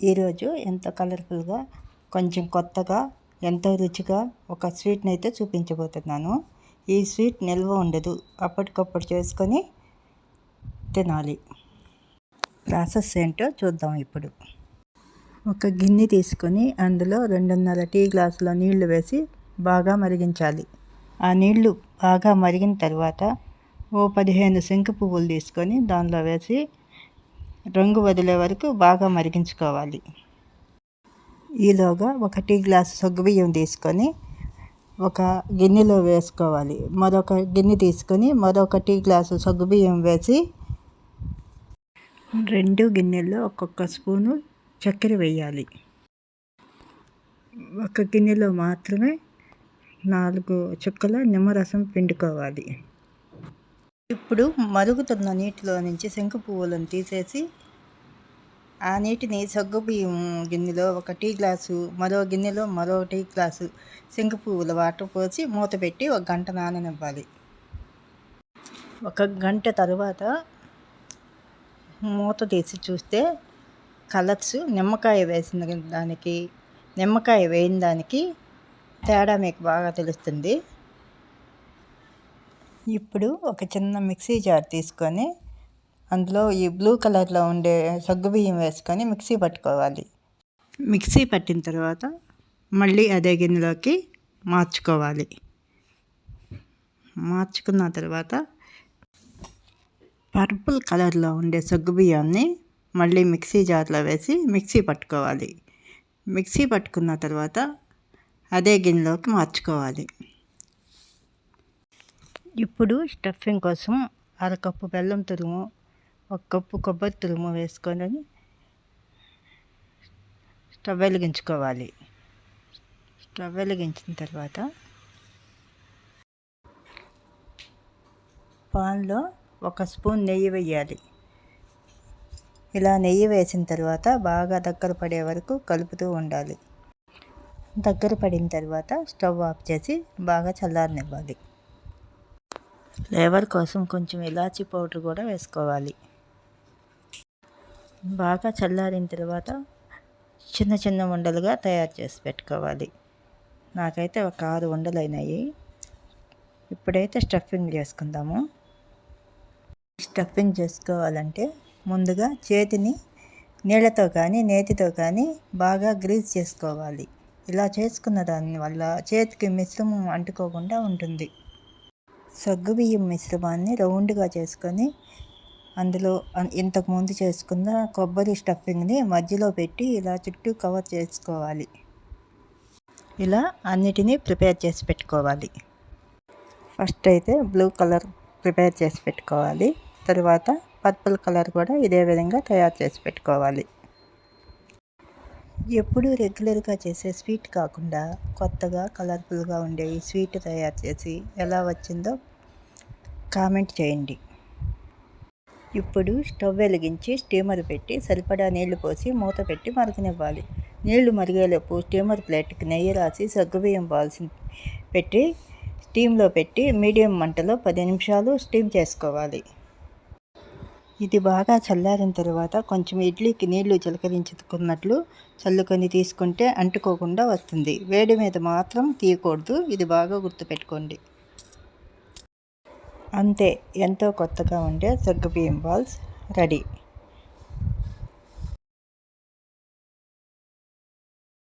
ఈరోజు ఎంతో కలర్ఫుల్గా కొంచెం కొత్తగా ఎంతో రుచిగా ఒక స్వీట్ని అయితే చూపించబోతున్నాను. ఈ స్వీట్ నిల్వ ఉండదు. అప్పటికప్పుడు చేసుకొని తినాలి. ప్రాసెస్ ఏంటో చూద్దాం ఇప్పుడు. ఒక గిన్నె తీసుకొని అందులో రెండున్నర టీ గ్లాసుల నీళ్ళు వేసి బాగా మరిగించాలి. ఆ నీళ్ళు బాగా మరిగిన తర్వాత ఓ పదిహేను శంకు పువ్వులు తీసుకొని దానిలో వేసి రంగు వదిలే వరకు బాగా మరిగించుకోవాలి. ఈలోగా ఒక టీ గ్లాస్ సగ్గుబియ్యం తీసుకొని ఒక గిన్నెలో వేసుకోవాలి. మరొక గిన్నె తీసుకొని మరొక టీ గ్లాసు సగ్గుబియ్యం వేసి రెండు గిన్నెల్లో ఒక్కొక్క స్పూను చక్కెర వేయాలి. ఒక గిన్నెలో మాత్రమే నాలుగు చుక్కల నిమ్మరసం పిండుకోవాలి. ఇప్పుడు మరుగుతున్న నీటిలో నుంచి శంకు పువ్వులను తీసేసి ఆ నీటిని సగ్గు బియ్యం గిన్నెలో ఒక టీ గ్లాసు మరో గిన్నెలో మరో టీ గ్లాసు శంకు పువ్వుల వాటర్ పోసి మూత పెట్టి ఒక గంట నాననివ్వాలి. ఒక గంట తర్వాత మూత తీసి చూస్తే కలర్స్ నిమ్మకాయ వేసిన దానికి నిమ్మకాయ వేయిన దానికి తేడా మీకు బాగా తెలుస్తుంది. ఇప్పుడు ఒక చిన్న మిక్సీ జార్ తీసుకొని అందులో ఈ బ్లూ కలర్లో ఉండే సగ్గు బియ్యం వేసుకొని మిక్సీ పట్టుకోవాలి. మిక్సీ పట్టిన తర్వాత మళ్ళీ అదే గిన్నెలోకి మార్చుకోవాలి. మార్చుకున్న తర్వాత పర్పుల్ కలర్లో ఉండే సగ్గు బియ్యాన్ని మళ్ళీ మిక్సీ జార్లో వేసి మిక్సీ పట్టుకోవాలి. మిక్సీ పట్టుకున్న తర్వాత అదే గిన్నెలోకి మార్చుకోవాలి. ఇప్పుడు స్టఫింగ్ కోసం అరకప్పు బెల్లం తురుము ఒక కప్పు కొబ్బరి తురుము వేసుకొని స్టవ్ వెలిగించుకోవాలి. స్టవ్ వెలిగించిన తర్వాత పాన్లో ఒక స్పూన్ నెయ్యి వేయాలి. ఇలా నెయ్యి వేసిన తర్వాత బాగా దగ్గర పడే వరకు కలుపుతూ ఉండాలి. దగ్గర పడిన తర్వాత స్టవ్ ఆఫ్ చేసి బాగా చల్లారనివ్వాలి. ఫ్లేవర్ కోసం కొంచెం ఇలాచీ పౌడర్ కూడా వేసుకోవాలి. బాగా చల్లారిన తర్వాత చిన్న చిన్న ఉండలుగా తయారు చేసి పెట్టుకోవాలి. నాకైతే ఒక ఆరు ఉండలు అయినాయి ఇప్పుడైతే స్టఫింగ్ చేసుకుందాము. స్టఫింగ్ చేసుకోవాలంటే ముందుగా చేతిని నీళ్ళతో కానీ నేతితో కానీ బాగా గ్రీజ్ చేసుకోవాలి. ఇలా చేసుకున్న దాని వల్ల చేతికి మిశ్రమం అంటుకోకుండా ఉంటుంది. సగ్గుబియ్యం మిశ్రమాన్ని రౌండ్గా చేసుకొని అందులో ఇంతకుముందు చేసుకున్న కొబ్బరి స్టఫింగ్ని మధ్యలో పెట్టి ఇలా చుట్టూ కవర్ చేసుకోవాలి. ఇలా అన్నిటినీ ప్రిపేర్ చేసి పెట్టుకోవాలి. ఫస్ట్ అయితే బ్లూ కలర్ ప్రిపేర్ చేసి పెట్టుకోవాలి. తర్వాత పర్పుల్ కలర్ కూడా ఇదే విధంగా తయారు చేసి పెట్టుకోవాలి. ఎప్పుడూ రెగ్యులర్గా చేసే స్వీట్ కాకుండా కొత్తగా కలర్ఫుల్గా ఉండే ఈ స్వీట్ తయారు చేసి ఎలా వచ్చిందో కామెంట్ చేయండి. ఇప్పుడు స్టవ్ వెలిగించి స్టీమర్ పెట్టి సరిపడా నీళ్ళు పోసి మూత పెట్టి మరగనివ్వాలి. నీళ్ళు మరిగేలోపు స్టీమర్ ప్లేట్కి నెయ్యి రాసి సగ్గుబియ్యం బాల్స్ పెట్టి స్టీమ్లో పెట్టి మీడియం మంటలో పది నిమిషాలు స్టీమ్ చేసుకోవాలి. ఇది బాగా చల్లారిన తర్వాత కొంచెం ఇడ్లీకి నీళ్ళు చిలకరించుకున్నట్లు చల్లుకొని తీసుకుంటే అంటుకోకుండా వస్తుంది. వేడి మీద మాత్రం తీయకూడదు. ఇది బాగా గుర్తుపెట్టుకోండి. అంతే. ఎంతో కొత్తగా ఉండే సగ్గుబియ్యం బాల్స్ రెడీ.